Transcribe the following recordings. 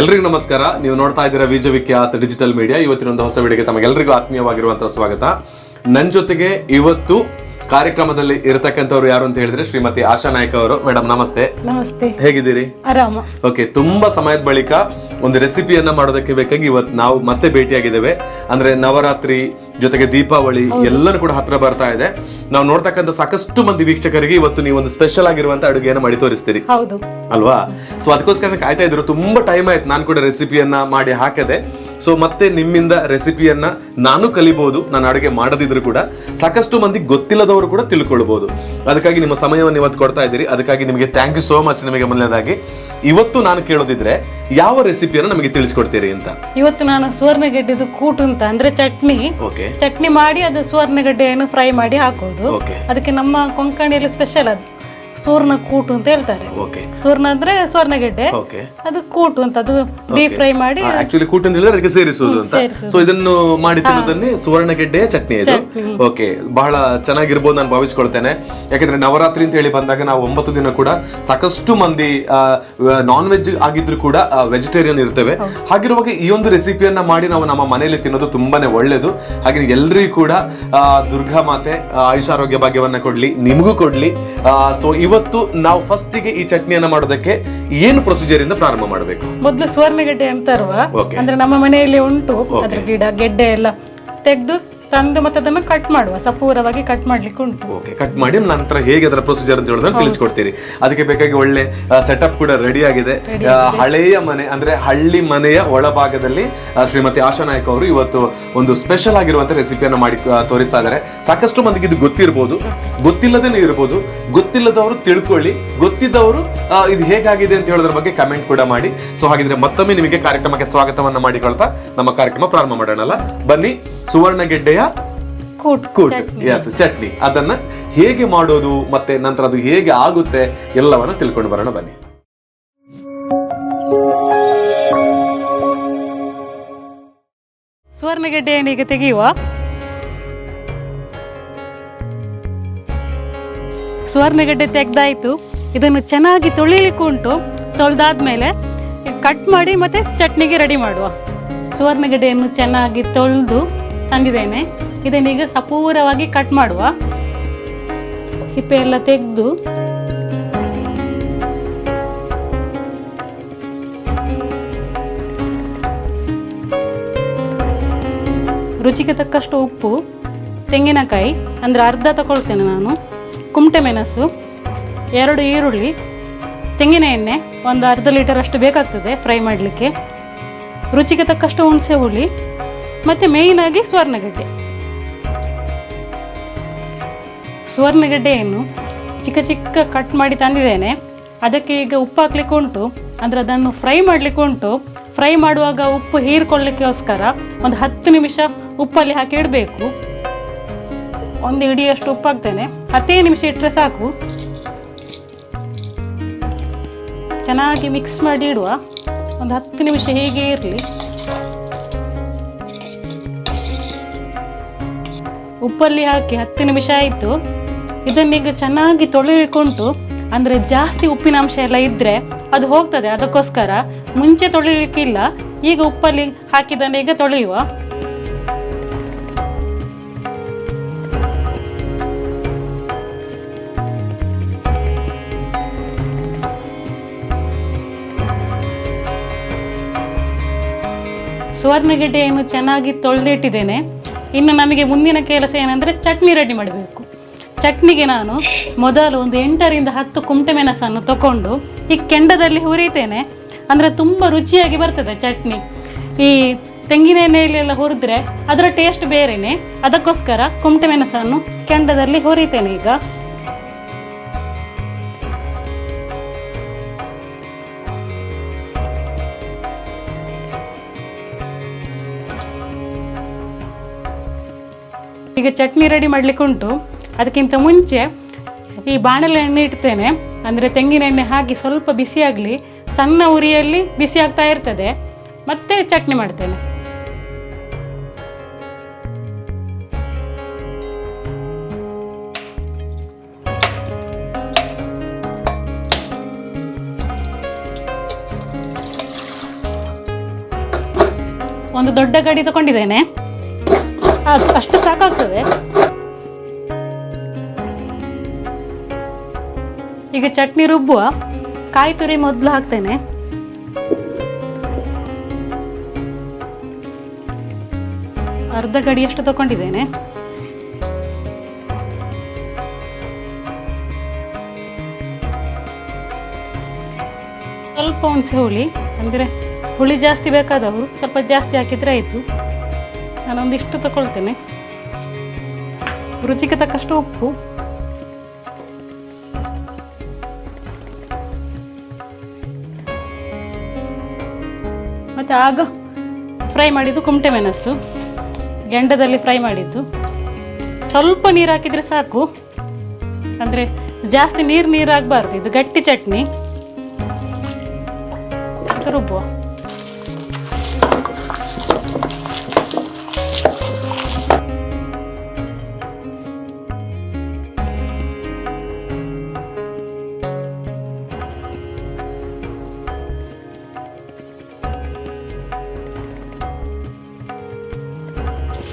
ಎಲ್ರಿಗೂ ನಮಸ್ಕಾರ. ನೀವು ನೋಡ್ತಾ ಇದ್ದೀರಾ ವಿಖ್ಯಾತ್ ಡಿಜಿಟಲ್ ಮೀಡಿಯಾ ಇವತ್ತಿನ ಒಂದು ಹೊಸ ವಿಡಿಯೋಗೆ ತಮಗೆಲ್ಲರಿಗೂ ಆತ್ಮೀಯವಾಗಿರುವಂತಹ ಸ್ವಾಗತ. ನನ್ನ ಜೊತೆಗೆ ಇವತ್ತು ಕಾರ್ಯಕ್ರಮದಲ್ಲಿ ಇರತಕ್ಕಂಥವ್ರು ಯಾರು ಅಂತ ಹೇಳಿದ್ರೆ ಶ್ರೀಮತಿ ಆಶಾ ನಾಯ್ಕ ಅವರು. ಮೇಡಮ್ ನಮಸ್ತೆ. ನಮಸ್ತೆ. ಹೇಗಿದ್ದೀರಿ? ಆರಾಮ. ಓಕೆ ತುಂಬಾ ಸಮಯದ ಬಳಿಕ ಒಂದು ರೆಸಿಪಿಯನ್ನ ಮಾಡೋದಕ್ಕೆ ಬೇಕಾಗಿ ಇವತ್ತು ನಾವು ಮತ್ತೆ ಭೇಟಿಯಾಗಿದ್ದೇವೆ. ಅಂದ್ರೆ ನವರಾತ್ರಿ ಜೊತೆಗೆ ದೀಪಾವಳಿ ಎಲ್ಲನೂ ಕೂಡ ಹತ್ರ ಬರ್ತಾ ಇದೆ. ನಾವು ನೋಡ್ತಕ್ಕಂತ ಸಾಕಷ್ಟು ಮಂದಿ ವೀಕ್ಷಕರಿಗೆ ಇವತ್ತು ನೀವು ಒಂದು ಸ್ಪೆಷಲ್ ಆಗಿರುವಂತ ಅಡುಗೆಯನ್ನು ಮಾಡಿ ತೋರಿಸ್ತೀರಿ. ಹೌದು. ಅಲ್ವಾ? ಸೊ ಅದಕ್ಕೋಸ್ಕರ ಕಾಯ್ತಾ ಇದ್ರು ತುಂಬಾ ಟೈಮ್ ಆಯ್ತು. ನಾನು ಕೂಡ ರೆಸಿಪಿಯನ್ನ ಮಾಡಿ ಹಾಕದೆ. ಸೊ ಮತ್ತೆ ನಿಮ್ಮಿಂದ ರೆಸಿಪಿಯನ್ನ ನಾನು ಕಲಿಬಹುದು ನಾನು ಅಡುಗೆ ಮಾಡದಿದ್ರು ಕೂಡ ಸಾಕಷ್ಟು ಮಂದಿ ಗೊತ್ತಿಲ್ಲದವರು ಕೂಡ ತಿಳ್ಕೊಳ್ಬಹುದು ಅದಕ್ಕಾಗಿ ನಿಮ್ಮ ಸಮಯವನ್ನು ಇವತ್ತು ಕೊಡ್ತಾ ಇದ್ದೀರಿ. ಅದಕ್ಕಾಗಿ ನಿಮಗೆ ಥ್ಯಾಂಕ್ ಯು ಸೋ ಮಚ್ ನಿಮಗೆ ಮೊದಲನೇದಾಗಿ. ಇವತ್ತು ನಾನು ಕೇಳೋದಿದ್ರೆ ಯಾವ ರೆಸಿಪಿಯನ್ನು ನಮಗೆ ತಿಳಿಸ್ಕೊಡ್ತೀರಿ ಅಂತ? ಇವತ್ತು ನಾನು ಸುವರ್ಣಗೆಡ್ಡೆದು ಕೂಟು ಅಂತ ಅಂದ್ರೆ ಚಟ್ನಿ. ಓಕೆ ಚಟ್ನಿ ಮಾಡಿ ಅದು ಸುವರ್ಣಗಡ್ಡೆಯನ್ನು ಫ್ರೈ ಮಾಡಿ ಹಾಕೋದು. ಅದಕ್ಕೆ ನಮ್ಮ ಕೊಂಕಣಿಯಲ್ಲಿ ಸ್ಪೆಷಲ್ ಅದು. ಸೂರ್ಣ ಕೂಟು ಅಂತ ಹೇಳ್ತಾರೆ. ಓಕೆ ಸೂರ್ಣ ಅಂದ್ರೆ ಸ್ವರ್ಣಗೆಡ್ಡೆ. ಓಕೆ ಅದು ಕೂಟು ಅಂತ ಅದು ಡೀಪ್ ಫ್ರೈ ಮಾಡಿ ಆಕ್ಚುಲಿ ಕೂಟು ಅಂತ ಹೇಳಿದ್ರೆ ಅದಕ್ಕೆ ಸೇರಿಸುವುದು ಅಂತ. ಸೊ ಇದನ್ನು ಮಾಡಿ ತಿನ್ನೋದನ್ನೇ ಸುವರ್ಣಗೆಡ್ಡೆಯ ಚಟ್ನಿ ಇದು ಓಕೆ ಬಹಳ ಚೆನ್ನಾಗಿರ್ಬೋದು ನಾನು ಭಾವಿಸ್ಕೊಳ್ತೇನೆ. ಯಾಕಂದ್ರೆ ನವರಾತ್ರಿ ಅಂತ ಹೇಳಿ ಬಂದಾಗ ನಾವು ಒಂಬತ್ತು ದಿನ ಕೂಡ ಸಾಕಷ್ಟು ಮಂದಿ ನಾನ್ ವೆಜ್ ಆಗಿದ್ರು ಕೂಡ ವೆಜಿಟೇರಿಯನ್ ಇರ್ತೇವೆ. ಹಾಗಿರುವಾಗ ಈ ಒಂದು ರೆಸಿಪಿಯನ್ನ ಮಾಡಿ ನಾವು ನಮ್ಮ ಮನೆಯಲ್ಲಿ ತಿನ್ನೋದು ತುಂಬಾನೇ ಒಳ್ಳೇದು. ಹಾಗೆ ಎಲ್ರಿಗೂ ಕೂಡ ದುರ್ಗಾ ಮಾತೆ ಆಯುಷಾರೋಗ್ಯ ಭಾಗ್ಯವನ್ನ ಕೊಡ್ಲಿ ನಿಮಗೂ ಕೊಡ್ಲಿ. ಸೊ ಇವತ್ತು ನಾವು ಫಸ್ಟಿಗೆ ಈ ಚಟ್ನಿಯನ್ನ ಮಾಡೋದಕ್ಕೆ ಏನು ಪ್ರೊಸೀಜರ್ ಇಂದ ಪ್ರಾರಂಭ ಮಾಡಬೇಕು? ಮೊದಲು ಸುವರ್ಣಗೆಡ್ಡೆ ಅಂತ ಅಲ್ವಾ? Okay. ಅಂದ್ರೆ ನಮ್ಮ ಮನೆಯಲ್ಲಿ ಉಂಟು. ಅದ್ರ ಗಿಡ ಗೆಡ್ಡೆ ಎಲ್ಲ ತೆಗೆದು ತಂದು ಮತ್ತೆ ಅದನ್ನು ಕಟ್ ಮಾಡುವ ಸಪೂರವಾಗಿ ಕಟ್ ಮಾಡ್ಲಿಕ್ಕೆ ಉಂಟು. ಓಕೆ ಕಟ್ ಮಾಡಿ ನಂತರ ಹೇಗೆ ಅದರ ಪ್ರೊಸೀಜರ್ ಅಂತ ಹೇಳೋದನ್ನ ತಿಳಿಸ್ಕೊಡ್ತೀರಿ. ಅದಕ್ಕೆ ಬೇಕಾಗಿ ಒಳ್ಳೆ ಸೆಟಪ್ ಕೂಡ ರೆಡಿ ಆಗಿದೆ. ಆ, ಹಳೆಯ ಮನೆ ಅಂದ್ರೆ ಹಳ್ಳಿ ಮನೆಯ ಒಳಭಾಗದಲ್ಲಿ ಆ, ಶ್ರೀಮತಿ ಆಶಾ ನಾಯ್ಕ ಅವರು ಇವತ್ತು ಒಂದು ಸ್ಪೆಷಲ್ ಆಗಿರುವಂತ ರೆಸಿಪಿಯನ್ನ ಮಾಡಿ ಆ, ತೋರಿಸ್ತಾ ಇದ್ದಾರೆ. ಸಾಕಷ್ಟು ಮಂದಿಗೆ ಇದು ಗೊತ್ತಿರ್ಬೋದು. ಗೊತ್ತಿಲ್ಲದೇನೆ ಇರ್ಬೋದು. ಗೊತ್ತಿಲ್ಲದವರು ತಿಳ್ಕೊಳ್ಳಿ. ಗೊತ್ತಿದ್ದವರು ಆ, ಇದು ಹೇಗಾಗಿದೆ ಅಂತ ಹೇಳೋದ್ರ ಬಗ್ಗೆ ಕಮೆಂಟ್ ಕೂಡ ಮಾಡಿ. ಸೊ ಹಾಗಿದ್ರೆ ಮತ್ತೊಮ್ಮೆ ನಿಮಗೆ ಕಾರ್ಯಕ್ರಮಕ್ಕೆ ಸ್ವಾಗತವನ್ನ ಮಾಡಿಕೊಳ್ತಾ ನಮ್ಮ ಕಾರ್ಯಕ್ರಮ ಪ್ರಾರಂಭ ಮಾಡೋಣಲ್ಲ. ಬನ್ನಿ ಸುವರ್ಣಗೆಡ್ಡೆಯ ಕೂಟು ಕೂಟ್. Yes chutney. ಅದನ್ನ ಹೇಗೆ ಮಾಡೋದು ಮತ್ತೆ ನಂತರ ಅದು ಹೇಗೆ ಆಗುತ್ತೆ ಎಲ್ಲವನ್ನ ತಿಳ್ಕೊಂಡು ಬರೋಣ ಬನ್ನಿ. ಸುವರ್ಣಗೆಡ್ಡೆಯನ್ನು ಈಗ ತೆಗೆಯುವ? ಸುವರ್ಣಗೆಡ್ಡೆ ತೆಗ್ದಾಯ್ತು. ಇದನ್ನು ಚೆನ್ನಾಗಿ ತೊಳಿಲಿಕ್ಕೆ ಉಂಟು. ತೊಳೆದಾದ್ಮೇಲೆ ಕಟ್ ಮಾಡಿ ಮತ್ತೆ ಚಟ್ನಿಗೆ ರೆಡಿ ಮಾಡುವ. ಸುವರ್ಣಗೆಡ್ಡೆಯನ್ನು ಚೆನ್ನಾಗಿ ತೊಳೆದು ತಂದಿದ್ದೇನೆ. ಇದನ್ನೀಗ ಸಪೂರವಾಗಿ ಕಟ್ ಮಾಡುವ. ಸಿಪ್ಪೆ ಎಲ್ಲ ತೆಗೆದು. ರುಚಿಗೆ ತಕ್ಕಷ್ಟು ಉಪ್ಪು, ತೆಂಗಿನಕಾಯಿ, ಅಂದರೆ ಅರ್ಧ ತಗೊಳ್ತೇನೆ ನಾನು ಕುಮಟೆ ಮೆಣಸು, ಎರಡು ಈರುಳ್ಳಿ, ತೆಂಗಿನ ಎಣ್ಣೆ, ಒಂದು ಅರ್ಧ ಲೀಟರ್ ಅಷ್ಟು ಬೇಕಾಗ್ತದೆ ಫ್ರೈ ಮಾಡಲಿಕ್ಕೆ. ರುಚಿಗೆ ತಕ್ಕಷ್ಟು ಹುಣಸೆ ಹುಳಿ ಮತ್ತು ಮೇಯ್ನಾಗಿ ಸ್ವರ್ಣಗಡ್ಡೆ. ಸ್ವರ್ಣಗಡ್ಡೆಯನ್ನು ಚಿಕ್ಕ ಚಿಕ್ಕ ಕಟ್ ಮಾಡಿ ತಂದಿದ್ದೇನೆ. ಅದಕ್ಕೆ ಈಗ ಉಪ್ಪು ಹಾಕ್ಲಿಕ್ಕೆ ಉಂಟು. ಅಂದರೆ ಅದನ್ನು ಫ್ರೈ ಮಾಡಲಿಕ್ಕೆ ಉಂಟು. ಫ್ರೈ ಮಾಡುವಾಗ ಉಪ್ಪು ಹೀರ್ಕೊಳ್ಳಿಕ್ಕೋಸ್ಕರ ಒಂದು ಹತ್ತು ನಿಮಿಷ ಉಪ್ಪಲ್ಲಿ ಹಾಕಿ ಇಡಬೇಕು. ಒಂದು ಇಡಿಯಷ್ಟು ಉಪ್ಪು ಹಾಕ್ತೇನೆ. ಹತ್ತೇ ನಿಮಿಷ ಇಟ್ಟರೆ ಸಾಕು. ಚೆನ್ನಾಗಿ ಮಿಕ್ಸ್ ಮಾಡಿ ಇಡುವ. ಒಂದು ಹತ್ತು ನಿಮಿಷ ಹೀಗೆ ಇರಲಿ. ಉಪ್ಪಲ್ಲಿ ಹಾಕಿ ಹತ್ತು ನಿಮಿಷ ಆಯಿತು. ಇದನ್ನೀಗ ಚೆನ್ನಾಗಿ ತೊಳಿಲಿಕ್ಕುಂಟು ಅಂದರೆ ಜಾಸ್ತಿ ಉಪ್ಪಿನಾಂಶ ಎಲ್ಲ ಇದ್ದರೆ ಅದು ಹೋಗ್ತದೆ ಅದಕ್ಕೋಸ್ಕರ. ಮುಂಚೆ ತೊಳಿಲಿಕ್ಕಿಲ್ಲ, ಈಗ ಉಪ್ಪಲ್ಲಿ ಹಾಕಿದ್ದನ್ನು ಈಗ ತೊಳೆಯುವ. ಸುವರ್ಣಗೆಡ್ಡೆಯನ್ನು ಚೆನ್ನಾಗಿ ತೊಳೆದಿಟ್ಟಿದ್ದೇನೆ. ಇನ್ನು ನಮಗೆ ಮುಂದಿನ ಕೆಲಸ ಏನಂದರೆ ಚಟ್ನಿ ರೆಡಿ ಮಾಡಬೇಕು. ಚಟ್ನಿಗೆ ನಾನು ಮೊದಲು ಒಂದು ಎಂಟರಿಂದ ಹತ್ತು ಕುಮಟೆ ಮೆಣಸನ್ನು ತಗೊಂಡು ಈ ಕೆಂಡದಲ್ಲಿ ಹುರಿತೇನೆ. ಅಂದರೆ ತುಂಬ ರುಚಿಯಾಗಿ ಬರ್ತದೆ ಚಟ್ನಿ. ಈ ತೆಂಗಿನ ಎಣ್ಣೆಯಲ್ಲೆಲ್ಲ ಹುರಿದ್ರೆ ಅದರ ಟೇಸ್ಟ್ ಬೇರೆಯೇ ಅದಕ್ಕೋಸ್ಕರ ಕುಮಟೆ ಮೆಣಸನ್ನು ಕೆಂಡದಲ್ಲಿ ಹುರಿತೇನೆ ಈಗ. ಈಗ ಚಟ್ನಿ ರೆಡಿ ಮಾಡ್ಲಿಕ್ಕೆ ಉಂಟು. ಅದಕ್ಕಿಂತ ಮುಂಚೆ ಈ ಬಾಣಲೆ ಎಣ್ಣೆ ಇಡ್ತೇನೆ. ಅಂದರೆ ತೆಂಗಿನ ಎಣ್ಣೆ ಹಾಕಿ ಸ್ವಲ್ಪ ಬಿಸಿ ಆಗಲಿ, ಸಣ್ಣ ಉರಿಯಲ್ಲಿ ಬಿಸಿ ಆಗ್ತಾ ಇರ್ತದೆ. ಮತ್ತೆ ಚಟ್ನಿ ಮಾಡ್ತೇನೆ. ಒಂದು ದೊಡ್ಡ ಗಡಿ ತಗೊಂಡಿದ್ದೇನೆ. ಅಷ್ಟು ಸಾಕಾಗ್ತದೆ. ಈಗ ಚಟ್ನಿ ರುಬ್ಬುವ. ಕಾಯಿ ತುರಿ ಮೊದಲು ಹಾಕ್ತೇನೆ. ಅರ್ಧ ಗಡಿಯಷ್ಟು ತಗೊಂಡಿದ್ದೇನೆ. ಸ್ವಲ್ಪ ಹುಣಸೆ ಹುಳಿ, ಅಂದರೆ ಹುಳಿ ಜಾಸ್ತಿ ಬೇಕಾದವರು ಸ್ವಲ್ಪ ಜಾಸ್ತಿ ಹಾಕಿದರೆ ಆಯಿತು. ನಾನೊಂದಿಷ್ಟು ತಗೊಳ್ತೇನೆ. ರುಚಿಗೆ ತಕ್ಕಷ್ಟು ಉಪ್ಪು. ಮತ್ತು ಆಗ ಫ್ರೈ ಮಾಡಿದ್ದು ಕುಮಟೆ ಮೆಣಸು. ಗೆಂಡದಲ್ಲಿ ಫ್ರೈ ಮಾಡಿದ್ದು. ಸ್ವಲ್ಪ ನೀರು ಹಾಕಿದರೆ ಸಾಕು. ಅಂದರೆ ಜಾಸ್ತಿ ನೀರು ನೀರು ಆಗಬಾರ್ದು. ಇದು ಗಟ್ಟಿ ಚಟ್ನಿ. ರುಬ್ಬುವ.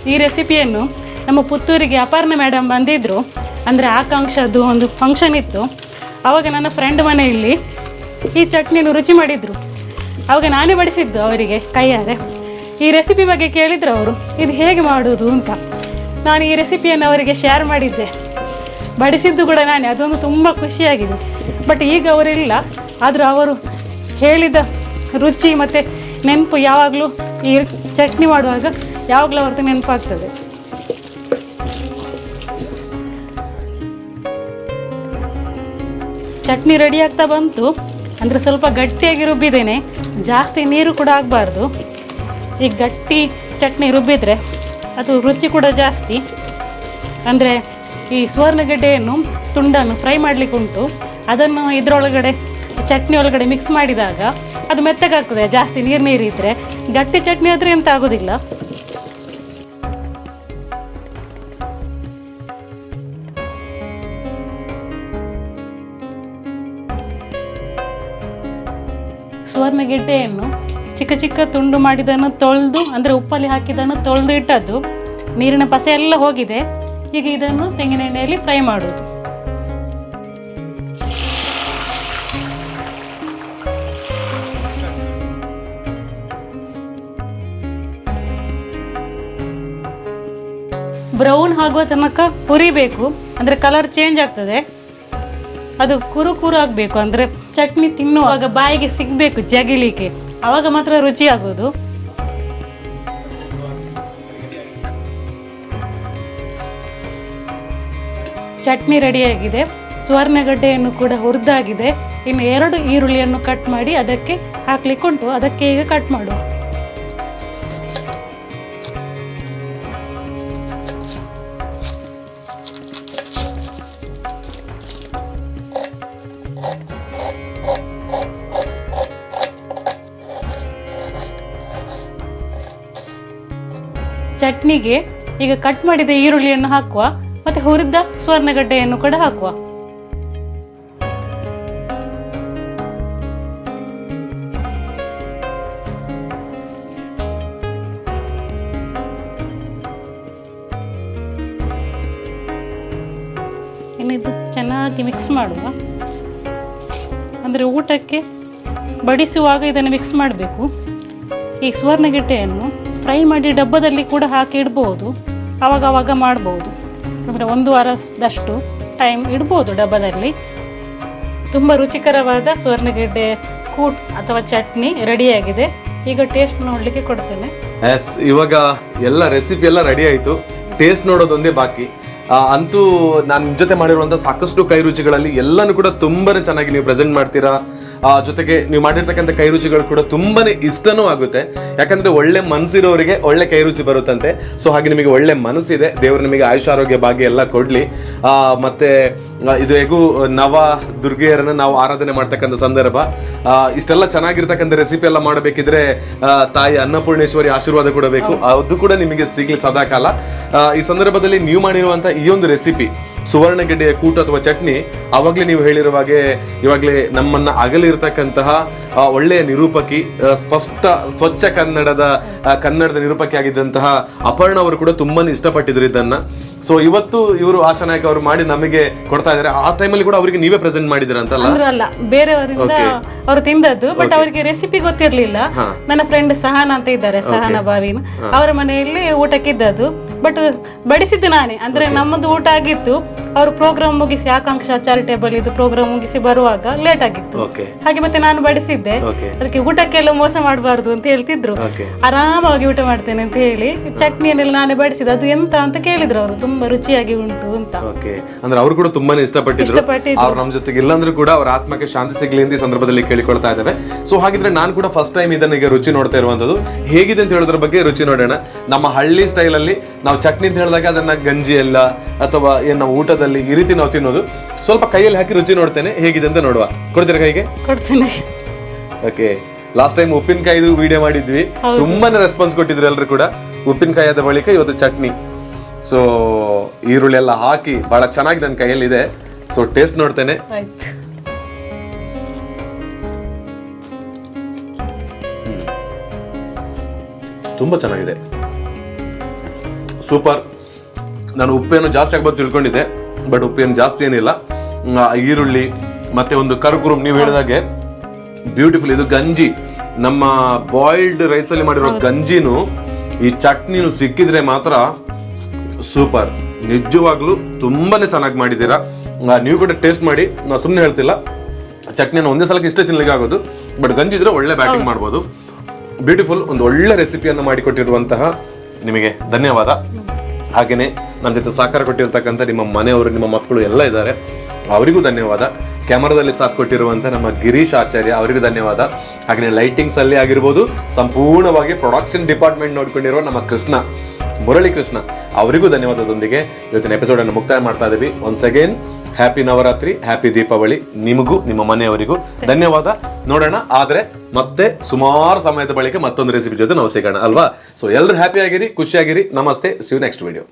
ಈ ರೆಸಿಪಿಯನ್ನು ನಮ್ಮ ಪುತ್ತೂರಿಗೆ ಅಪರ್ಣ ಮೇಡಮ್ ಬಂದಿದ್ದರು ಅಂದರೆ ಆಕಾಂಕ್ಷದ್ದು ಒಂದು ಫಂಕ್ಷನ್ ಇತ್ತು. ಆವಾಗ ನನ್ನ ಫ್ರೆಂಡ್ ಮನೆಯಲ್ಲಿ ಈ ಚಟ್ನಿನ ರುಚಿ ಮಾಡಿದರು. ಆವಾಗ ನಾನೇ ಬಡಿಸಿದ್ದು ಅವರಿಗೆ ಕೈಯಾರೆ ಈ ರೆಸಿಪಿ ಬಗ್ಗೆ ಕೇಳಿದ್ರು ಅವರು, ಇದು ಹೇಗೆ ಮಾಡುವುದು ಅಂತ. ನಾನು ಈ ರೆಸಿಪಿಯನ್ನು ಅವರಿಗೆ ಶೇರ್ ಮಾಡಿದ್ದೆ. ಬಡಿಸಿದ್ದು ಕೂಡ ನಾನೇ, ಅದೊಂದು ತುಂಬ ಖುಷಿಯಾಗಿದೆ. ಬಟ್ ಈಗ ಅವರಿಲ್ಲ. ಆದರೂ ಅವರು ಹೇಳಿದ ರುಚಿ ಮತ್ತು ನೆನಪು ಯಾವಾಗಲೂ ಈ ಚಟ್ನಿ ಮಾಡುವಾಗ ಯಾವಾಗಲೂ ಅವ್ರದ್ದು ನೆನಪಾಗ್ತದೆ. ಚಟ್ನಿ ರೆಡಿ ಆಗ್ತಾ ಬಂತು. ಅಂದರೆ ಸ್ವಲ್ಪ ಗಟ್ಟಿಯಾಗಿ ರುಬ್ಬಿದ್ದೇನೆ. ಜಾಸ್ತಿ ನೀರು ಕೂಡ ಆಗಬಾರ್ದು. ಈ ಗಟ್ಟಿ ಚಟ್ನಿ ರುಬ್ಬಿದರೆ ಅದು ರುಚಿ ಕೂಡ ಜಾಸ್ತಿ. ಅಂದರೆ ಈ ಸುವರ್ಣಗಡ್ಡೆಯನ್ನು ತುಂಡನ್ನು ಫ್ರೈ ಮಾಡಲಿಕ್ಕೆ ಉಂಟು. ಅದನ್ನು ಇದರೊಳಗಡೆ, ಚಟ್ನಿ ಒಳಗಡೆ ಮಿಕ್ಸ್ ಮಾಡಿದಾಗ ಅದು ಮೆತ್ತಗಾಗ್ತದೆ, ಜಾಸ್ತಿ ನೀರು ನೀರು ಇದ್ದರೆ ಗಟ್ಟಿ ಚಟ್ನಿ ಆದರೆ ಎಂತ ಆಗೋದಿಲ್ಲ. ಸುವರ್ಣಗೆಡ್ಡೆಯನ್ನು ಚಿಕ್ಕ ಚಿಕ್ಕ ತುಂಡು ಮಾಡಿದನ್ನು ತೊಳೆದು, ಅಂದರೆ ಉಪ್ಪಲ್ಲಿ ಹಾಕಿದ್ದನ್ನು ತೊಳೆದು ಇಟ್ಟದ್ದು. ನೀರಿನ ಪಸೆ ಎಲ್ಲ ಹೋಗಿದೆ. ಈಗ ಇದನ್ನು ತೆಂಗಿನ ಎಣ್ಣೆಯಲ್ಲಿ ಫ್ರೈ ಮಾಡುವುದು. ಬ್ರೌನ್ ಆಗುವ ತನಕ ಕುರಿಬೇಕು ಅಂದರೆ ಕಲರ್ ಚೇಂಜ್ ಆಗ್ತದೆ. ಅದು ಕುರು ಕುರು ಆಗಬೇಕು, ಅಂದರೆ ಚಟ್ನಿ ತಿನ್ನುವಾಗ ಬಾಯಿಗೆ ಸಿಗಬೇಕು ಜಗಿಲಿಕ್ಕೆ. ಆವಾಗ ಮಾತ್ರ ರುಚಿ ಆಗೋದು. ಚಟ್ನಿ ರೆಡಿಯಾಗಿದೆ. ಸುವರ್ಣಗಡ್ಡೆಯನ್ನು ಕೂಡ ಹುರಿದಾಗಿದೆ. ಇನ್ನು ಎರಡು ಈರುಳ್ಳಿಯನ್ನು ಕಟ್ ಮಾಡಿ ಅದಕ್ಕೆ ಹಾಕ್ಲಿಕ್ಕೆ ಉಂಟು ಅದಕ್ಕೆ ಈಗ ಕಟ್ ಮಾಡುವ. ಚಟ್ನಿಗೆ ಈಗ ಕಟ್ ಮಾಡಿದ ಈರುಳ್ಳಿಯನ್ನು ಹಾಕುವ ಮತ್ತೆ ಹುರಿದ ಸ್ವರ್ಣಗಡ್ಡೆಯನ್ನು ಕೂಡ ಹಾಕುವ. ಇದು ಚೆನ್ನಾಗಿ ಮಿಕ್ಸ್ ಮಾಡುವ. ಅಂದರೆ ಊಟಕ್ಕೆ ಬಡಿಸುವಾಗ ಇದನ್ನು ಮಿಕ್ಸ್ ಮಾಡಬೇಕು. ಈ ಸುವರ್ಣಗೆಡ್ಡೆಯನ್ನು ಫ್ರೈ ಮಾಡಿ ಡಬ್ಬದಲ್ಲಿ ಕೂಡ ಹಾಕಿ ಇಡ್ಬೋದು. ಆವಾಗ ಮಾಡ್ಬೋದು. ಅಂದರೆ ಒಂದು ವಾರದಷ್ಟು ಟೈಮ್ ಇಡ್ಬೋದು ಡಬ್ಬದಲ್ಲಿ. ತುಂಬ ರುಚಿಕರವಾದ ಸುವರ್ಣಗೆಡ್ಡೆ, ಕೂಟ್ ಅಥವಾ ಚಟ್ನಿ ರೆಡಿಯಾಗಿದೆ. ಈಗ ಟೇಸ್ಟ್ ನೋಡಲಿಕ್ಕೆ ಕೊಡ್ತೇನೆ. ಎಸ್ ಇವಾಗ ಎಲ್ಲ ರೆಸಿಪಿ ಎಲ್ಲ ರೆಡಿ ಆಯಿತು. ಟೇಸ್ಟ್ ನೋಡೋದೊಂದೇ ಬಾಕಿ. ಅಂತೂ ನಾನು ನಿಮ್ಮ ಜೊತೆ ಮಾಡಿರುವಂಥ ಸಾಕಷ್ಟು ಕೈ ರುಚಿಗಳಲ್ಲಿ ಎಲ್ಲನೂ ಕೂಡ ತುಂಬಾನೇ ಚೆನ್ನಾಗಿ ನೀವು ಪ್ರೆಸೆಂಟ್ ಮಾಡ್ತೀರಾ. ಜೊತೆಗೆ ನೀವು ಮಾಡಿರ್ತಕ್ಕಂಥ ಕೈ ರುಚಿಗಳು ಕೂಡ ತುಂಬಾನೇ ಇಷ್ಟನೂ ಆಗುತ್ತೆ. ಯಾಕಂದ್ರೆ ಒಳ್ಳೆ ಮನಸ್ಸಿರೋರಿಗೆ ಒಳ್ಳೆ ಕೈ ರುಚಿ ಬರುತ್ತಂತೆ. ಸೊ ಹಾಗೆ ನಿಮಗೆ ಒಳ್ಳೆ ಮನಸ್ಸಿದೆ. ದೇವರು ನಿಮಗೆ ಆಯುಷ ಆರೋಗ್ಯ ಭಾಗ್ಯ ಎಲ್ಲ ಕೊಡ್ಲಿ. ಮತ್ತು ಮತ್ತೆ ಇದು ಹೇಗೂ ನವ ದುರ್ಗೆಯರನ್ನು ನಾವು ಆರಾಧನೆ ಮಾಡ್ತಕ್ಕಂಥ ಸಂದರ್ಭ. ಇಷ್ಟೆಲ್ಲ ಚೆನ್ನಾಗಿರ್ತಕ್ಕಂಥ ರೆಸಿಪಿ ಎಲ್ಲ ಮಾಡಬೇಕಿದ್ರೆ ತಾಯಿ ಅನ್ನಪೂರ್ಣೇಶ್ವರಿ ಆಶೀರ್ವಾದ ಕೂಡ ಬೇಕು. ಅದು ಕೂಡ ನಿಮಗೆ ಸಿಗ್ಲಿ ಸದಾಕಾಲ. ಈ ಸಂದರ್ಭದಲ್ಲಿ ನೀವು ಮಾಡಿರುವಂಥ ಈ ಒಂದು ರೆಸಿಪಿ ಸುವರ್ಣಗೆಡ್ಡೆಯ ಕೂಟ ಅಥವಾ ಚಟ್ನಿ ಅವಾಗ್ಲೇ ನೀವು ಹೇಳಿರುವ ಹಾಗೆ ಇವಾಗಲೇ ನಮ್ಮನ್ನ ಅಗಲಿರ್ತಕ್ಕಂತಹ ಒಳ್ಳೆಯ ನಿರೂಪಕಿ ಸ್ಪಷ್ಟ ಸ್ವಚ್ಛ ಕನ್ನಡದ ಕನ್ನಡದ ನಿರೂಪಕಿ ಆಗಿದ್ದಂತಹ ಅಪರ್ಣ ಅವರು ಕೂಡ ತುಂಬಾನೇ ಇಷ್ಟಪಟ್ಟಿದ್ರು ಇದನ್ನ. ಸೊ ಇವತ್ತು ಇವರು ಆಶಾ ನಾಯಕ್ ಅವರು ಮಾಡಿ ನಮಗೆ ಕೊಡ್ತಾ ಇದ್ದಾರೆ. ಆ ಟೈಮಲ್ಲಿ ಕೂಡ ಅವರಿಗೆ ನೀವೇ ಪ್ರೆಸೆಂಟ್ ಮಾಡಿದಿರ ಅಂತಲ್ಲ? ಅಲ್ಲ ಬೇರೆಯವರಿಂದ ಅವರು ತಿಂದದ್ದು ಬಟ್ ಅವರಿಗೆ ರೆಸಿಪಿ ಗೊತ್ತಿರಲಿಲ್ಲ. ನನ್ನ ಫ್ರೆಂಡ್ ಸಹನ ಅಂತ ಇದ್ದಾರೆ ಸಹನ ಬಾವಿನ ಅವರ ಮನೆಯಲ್ಲಿ ಊಟಕ್ಕೆ ಇದ್ದದ್ದು ಬಟ್ ಬಡಿಸಿದ್ದು ನಾನೇ. ಅಂದ್ರೆ ನಮ್ಮದು ಊಟ ಆಗಿತ್ತು ಅವರು ಪ್ರೋಗ್ರಾಮ್ ಮುಗಿಸಿ ಆಕಾಂಕ್ಷಾ ಚಾರಿಟೇಬಲ್ ಇದು ಪ್ರೋಗ್ರಾಮ್ ಮುಗಿಸಿ ಬರುವಾಗ ಲೇಟ್ ಆಗಿತ್ತು. ಓಕೆ ಹಾಗೆ ಮತ್ತೆ ನಾನು ಬಡಿಸಿದ್ದೆ. ಓಕೆ ಅದಕ್ಕೆ ಊಟಕ್ಕೆಲ್ಲ ಮೋಸ ಮಾಡಬಾರ್ದು ಅಂತ ಹೇಳ್ತಿದ್ರು. ಓಕೆ ಆರಾಮಾಗಿ ಊಟ ಮಾಡ್ತೇನೆ ಅಂತ ಹೇಳಿ ಚಟ್ನಿಯನ್ನೆಲ್ಲ ನಾನೇ ಬಡಿಸಿದೆ ಅದು ಎಂತ ಅಂತ ಕೇಳಿದ್ರು ಅವರು. ತುಂಬಾ ರುಚಿಯಾಗಿ ಉಂಟು ಅಂತ. ಓಕೆ ಅಂದ್ರೆ ಅವರು ಕೂಡ ತುಂಬಾನೇ ಇಷ್ಟಪಟ್ಟಿದ್ರು. ಇಷ್ಟಪಟ್ಟಿದ್ರು. ಅವ್ರು ನಮ್ಮ ಜೊತೆಗೆ ಇಲ್ಲಾಂದ್ರೂ ಕೂಡ ಅವ್ರ ಆತ್ಮಕ್ಕೆ ಶಾಂತಿ ಸಿಗ್ಲಿ ಅಂತ ಈ ಸಂದರ್ಭದಲ್ಲಿ ಕೇಳಿಕೊಳ್ತಾ ಇದ್ದಾವೆ. ಸೊ ಹಾಗಿದ್ರೆ ನಾನು ಕೂಡ ಫಸ್ಟ್ ಟೈಮ್ ಇದನ್ನ ಈಗ ರುಚಿ ನೋಡ್ತಾ ಇರುವಂತದ್ದು ಹೇಗಿದೆ ಅಂತ ಹೇಳೋದ್ರ ಬಗ್ಗೆ ರುಚಿ ನೋಡೋಣ. ನಮ್ಮ ಹಳ್ಳಿ ಸ್ಟೈಲ್ ಅಲ್ಲಿ ನಾವು ಚಟ್ನಿ ಅಂತ ಹೇಳಿದಾಗ ಅದನ್ನ ಗಂಜಿ ಎಲ್ಲ ಅಥವಾ ಏನು ನಾವು ಊಟದಲ್ಲಿ ಈ ರೀತಿ ನಾವು ತಿನ್ನೋದು. ಸ್ವಲ್ಪ ಕೈಯಲ್ಲಿ ಹಾಕಿ ರುಚಿ ನೋಡ್ತೇನೆ ಹೇಗಿದೆ ಅಂತ ನೋಡುವ. ಕೊಡ್ತೀರಾ ಕೈಗೆ? ಕೊಡ್ತೀನಿ. ಓಕೆ ಲಾಸ್ಟ್ ಟೈಮ್ ಉಪ್ಪಿನಕಾಯಿದು ವಿಡಿಯೋ ಮಾಡಿದ್ವಿ. ತುಂಬಾನೇ ರೆಸ್ಪಾನ್ಸ್ ಕೊಟ್ಟಿದ್ರು ಎಲ್ಲರೂ ಕೂಡ. ಉಪ್ಪಿನಕಾಯಿ ಆದ ಬಳಿಕ ಇವತ್ತು ಚಟ್ನಿ. ಸೊ ಈರುಳ್ಳಿ ಎಲ್ಲ ಹಾಕಿ ಬಹಳ ಚೆನ್ನಾಗಿ ನನ್ನ ಕೈಯಲ್ಲಿ ಇದೆ ಸೊ ಟೇಸ್ಟ್ ನೋಡ್ತೇನೆ ತುಂಬಾ ಚೆನ್ನಾಗಿದೆ. ಸೂಪರ್ ನಾನು ಉಪ್ಪೇನು ಜಾಸ್ತಿ ಆಗ್ಬೋದು ತಿಳ್ಕೊಂಡಿದ್ದೆ ಬಟ್ ಉಪ್ಪೇನು ಜಾಸ್ತಿ ಏನಿಲ್ಲ. ಈರುಳ್ಳಿ ಮತ್ತೆ ಒಂದು ಕರ್ಕುರುಮ್ ನೀವು ಹೇಳಿದಾಗೆ ಬ್ಯೂಟಿಫುಲ್ ಇದು ಗಂಜಿ. ನಮ್ಮ ಬಾಯ್ಲ್ಡ್ ರೈಸ್ ಅಲ್ಲಿ ಮಾಡಿರೋ ಗಂಜಿನು ಈ ಚಟ್ನಿನು ಸಿಕ್ಕಿದ್ರೆ ಮಾತ್ರ ಸೂಪರ್ ನಿಜವಾಗ್ಲೂ ತುಂಬಾನೇ ಚೆನ್ನಾಗಿ ಮಾಡಿದ್ದೀರಾ? ನೀವು ಕೂಡ ಟೇಸ್ಟ್ ಮಾಡಿ. ನಾ ಸುಮ್ಮನೆ ಹೇಳ್ತಿಲ್ಲ. ಚಟ್ನಿನ ಒಂದೇ ಸಲಕ್ಕೆ ಇಷ್ಟೇ ತಿನ್ಲಿಕ್ಕೆ ಆಗೋದು ಬಟ್ ಗಂಜಿ ಇದ್ರೆ ಒಳ್ಳೆ ಬ್ಯಾಟಿಂಗ್ ಮಾಡ್ಬೋದು. ಬ್ಯೂಟಿಫುಲ್ ಒಂದು ಒಳ್ಳೆ ರೆಸಿಪಿಯನ್ನು ಮಾಡಿಕೊಟ್ಟಿರುವಂತಹ ನಿಮಗೆ ಧನ್ಯವಾದ. ಹಾಗೆಯೇ ನಮ್ಮ ಜೊತೆ ಸಹಕಾರ ಕೊಟ್ಟಿರ್ತಕ್ಕಂಥ ನಿಮ್ಮ ಮನೆಯವರು ನಿಮ್ಮ ಮಕ್ಕಳು ಎಲ್ಲ ಇದ್ದಾರೆ. ಅವರಿಗೂ ಧನ್ಯವಾದ. ಕ್ಯಾಮರಾದಲ್ಲಿ ಸಾಥ್ ಕೊಟ್ಟಿರುವಂಥ ನಮ್ಮ ಗಿರೀಶ್ ಆಚಾರ್ಯ, ಅವರಿಗೆ ಧನ್ಯವಾದ. ಹಾಗೆಯೇ ಲೈಟಿಂಗ್ಸ್ ಅಲ್ಲಿ ಆಗಿರ್ಬೋದು, ಸಂಪೂರ್ಣವಾಗಿ ಪ್ರೊಡಕ್ಷನ್ ಡಿಪಾರ್ಟ್ಮೆಂಟ್ ನೋಡ್ಕೊಂಡಿರೋ ನಮ್ಮ ಕೃಷ್ಣ, ಮುರಳಿ ಕೃಷ್ಣ, ಅವರಿಗೂ ಧನ್ಯವಾದದೊಂದಿಗೆ ಇವತ್ತಿನ ಎಪಿಸೋಡ್ ಅನ್ನು ಮುಕ್ತಾಯ ಮಾಡ್ತಾ ಇದೀವಿ once again happy Navratri happy Deepavali ನಿಮಗೂ, ನಿಮ್ಮ ಮನೆಯವರಿಗೂ ಧನ್ಯವಾದ. ನೋಡೋಣ, ಆದರೆ ಮತ್ತೆ ಸುಮಾರು ಸಮಯದ ಬಳಿಕ ಮತ್ತೊಂದು ರೆಸಿಪಿ ಜೊತೆ ನಾವು ಸಿಗೋಣ, ಅಲ್ವಾ? ಸೊ ಎಲ್ಲರೂ ಹ್ಯಾಪಿ ಆಗಿರಿ ಖುಷಿಯಾಗಿರಿ ನಮಸ್ತೆ ಸಿ ನೆಕ್ಸ್ಟ್ ವಿಡಿಯೋ